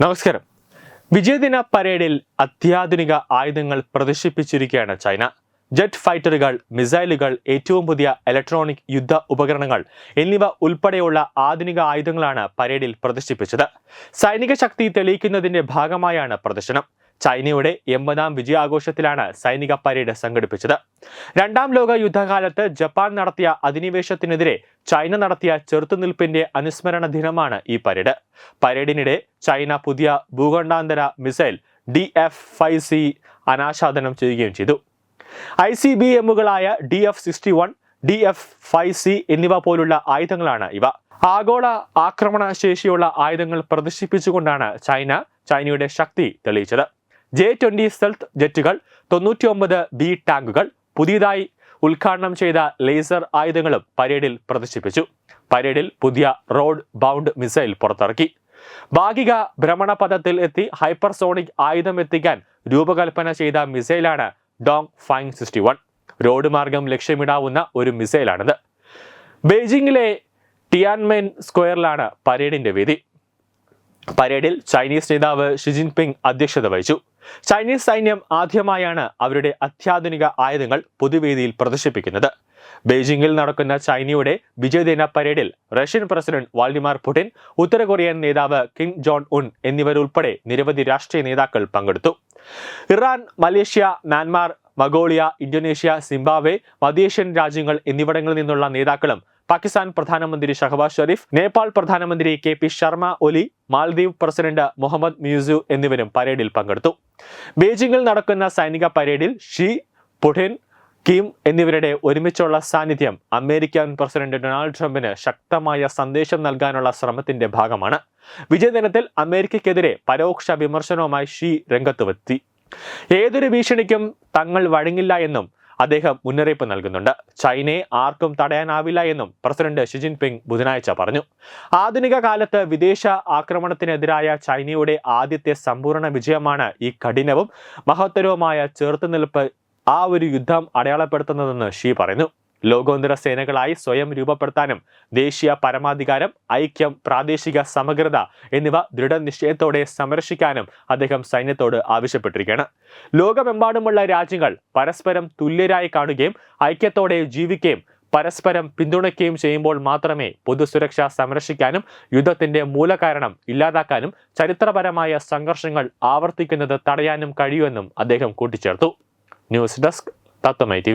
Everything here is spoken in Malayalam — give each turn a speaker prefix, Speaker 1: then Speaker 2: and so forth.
Speaker 1: നമസ്കാരം. വിജയദിന പരേഡിൽ അത്യാധുനിക ആയുധങ്ങൾ പ്രദർശിപ്പിച്ചിരിക്കുകയാണ് ചൈന. ജെറ്റ് ഫൈറ്ററുകൾ മിസൈലുകൾ ഏറ്റവും പുതിയ ഇലക്ട്രോണിക് യുദ്ധ ഉപകരണങ്ങൾ എന്നിവ ഉൾപ്പെടെയുള്ള ആധുനിക ആയുധങ്ങളാണ് പരേഡിൽ പ്രദർശിപ്പിച്ചത്. സൈനിക ശക്തി തെളിയിക്കുന്നതിന്റെ ഭാഗമായാണ് പ്രദർശനം. ചൈനയുടെ എൺപതാം വിജയാഘോഷത്തിലാണ് സൈനിക പരേഡ് സംഘടിപ്പിച്ചത്. രണ്ടാം ലോക യുദ്ധകാലത്ത് ജപ്പാൻ നടത്തിയ അധിനിവേശത്തിനെതിരെ ചൈന നടത്തിയ ചെറുത്തുനിൽപ്പിന്റെ അനുസ്മരണ ദിനമാണ് ഈ പരേഡ്. പരേഡിനിടെ ചൈന പുതിയ ഭൂഖണ്ഡാന്തര missile D F five C അനാച്ഛാദനം ചെയ്യുകയും ചെയ്തു. I C B എമ്മുകളായ D F sixty one D F five C എന്നിവ പോലുള്ള ആയുധങ്ങളാണ് ഇവ. ആഗോള ആക്രമണ ശേഷിയുള്ള ആയുധങ്ങൾ പ്രദർശിപ്പിച്ചുകൊണ്ടാണ് ചൈന ചൈനയുടെ ശക്തി തെളിയിച്ചത്. ജെ ട്വന്റി സെൽത്ത് ജെറ്റുകൾ തൊണ്ണൂറ്റി ഒമ്പത് ബി ടാങ്കുകൾ പുതിയതായി ഉദ്ഘാടനം ചെയ്ത ലേസർ ആയുധങ്ങളും പരേഡിൽ പ്രദർശിപ്പിച്ചു. പരേഡിൽ പുതിയ റോഡ് ബൗണ്ട് മിസൈൽ പുറത്തിറക്കി. ഭാഗിക ഭ്രമണപഥത്തിൽ എത്തി ഹൈപ്പർസോണിക് ആയുധം എത്തിക്കാൻ രൂപകൽപ്പന ചെയ്ത മിസൈലാണ് Dong Feng sixty one. Road മാർഗം ലക്ഷ്യമിടാവുന്ന ഒരു മിസൈലാണിത്. ബെയ്ജിങ്ങിലെ ടിയാൻമെൻ സ്ക്വയറിലാണ് പരേഡിന്റെ വേദി. പരേഡിൽ ചൈനീസ് നേതാവ് ഷി അധ്യക്ഷത വഹിച്ചു. ചൈനീസ് സൈന്യം ആദ്യമായാണ് അവരുടെ അത്യാധുനിക ആയുധങ്ങൾ പൊതുവേദിയിൽ പ്രദർശിപ്പിക്കുന്നത്. ബെയ്ജിംഗിൽ നടക്കുന്ന ചൈനയുടെ വിജയദിന പരേഡിൽ റഷ്യൻ പ്രസിഡന്റ് വാൾഡിമാർ പുടിൻ ഉത്തര കൊറിയൻ നേതാവ് കിം ജോൺ ഉൻ എന്നിവരുൾപ്പെടെ നിരവധി രാഷ്ട്രീയ നേതാക്കൾ പങ്കെടുത്തു. Iran Malaysia Myanmar Mongolia Indonesia Zimbabwe മധ്യേഷ്യൻ രാജ്യങ്ങൾ എന്നിവിടങ്ങളിൽ നിന്നുള്ള നേതാക്കളും പാകിസ്ഥാൻ പ്രധാനമന്ത്രി ഷഹബാസ് ഷെരീഫ് നേപ്പാൾ പ്രധാനമന്ത്രി K P Sharma Oli Maldives president Muhammad Muizzu എന്നിവരും പരേഡിൽ പങ്കെടുത്തു. ബീജിംഗിൽ നടക്കുന്ന സൈനിക പരേഡിൽ ഷീ പുടിൻ കിം എന്നിവരുടെ ഒരുമിച്ചുള്ള സാന്നിധ്യം അമേരിക്കൻ പ്രസിഡന്റ് ഡൊണാൾഡ് ട്രംപിന് ശക്തമായ സന്ദേശം നൽകാനുള്ള ശ്രമത്തിന്റെ ഭാഗമാണ്. വിജയദിനത്തിൽ അമേരിക്കയ്ക്കെതിരെ പരോക്ഷ വിമർശനവുമായി ഷീ രംഗത്തുവെത്തി. ഏതൊരു ഭീഷണിക്കും തങ്ങൾ വഴങ്ങില്ല എന്നും അദ്ദേഹം മുന്നറിയിപ്പ് നൽകുന്നുണ്ട്. ചൈനയെ ആർക്കും തടയാനാവില്ല എന്നും പ്രസിഡന്റ് ഷി ജിൻപിങ് ബുധനാഴ്ച പറഞ്ഞു. ആധുനിക കാലത്ത് വിദേശ ആക്രമണത്തിനെതിരായ ചൈനയുടെ ആദ്യത്തെ സമ്പൂർണ വിജയമാണ് ഈ കഠിനവും മഹത്തരവുമായ ചെറുത്തുനിൽപ്പ് ആ ഒരു യുദ്ധം അടയാളപ്പെടുത്തുന്നതെന്ന് ഷീ പറയുന്നു. ലോകോത്തര സേനകളായി സ്വയം രൂപപ്പെടുത്താനും ദേശീയ പരമാധികാരം ഐക്യം പ്രാദേശിക സമഗ്രത എന്നിവ ദൃഢനിശ്ചയത്തോടെ സംരക്ഷിക്കാനും അദ്ദേഹം സൈന്യത്തോട് ആവശ്യപ്പെട്ടിരിക്കുകയാണ്. ലോകമെമ്പാടുമുള്ള രാജ്യങ്ങൾ പരസ്പരം തുല്യരായി കാണുകയും ഐക്യത്തോടെ ജീവിക്കുകയും പരസ്പരം പിന്തുണയ്ക്കുകയും ചെയ്യുമ്പോൾ മാത്രമേ പൊതുസുരക്ഷ സംരക്ഷിക്കാനും യുദ്ധത്തിന്റെ മൂലകാരണം ഇല്ലാതാക്കാനും ചരിത്രപരമായ സംഘർഷങ്ങൾ ആവർത്തിക്കുന്നത് തടയാനും കഴിയുമെന്നും അദ്ദേഹം കൂട്ടിച്ചേർത്തു. ന്യൂസ് ഡെസ്ക് തത്വമൈ ടി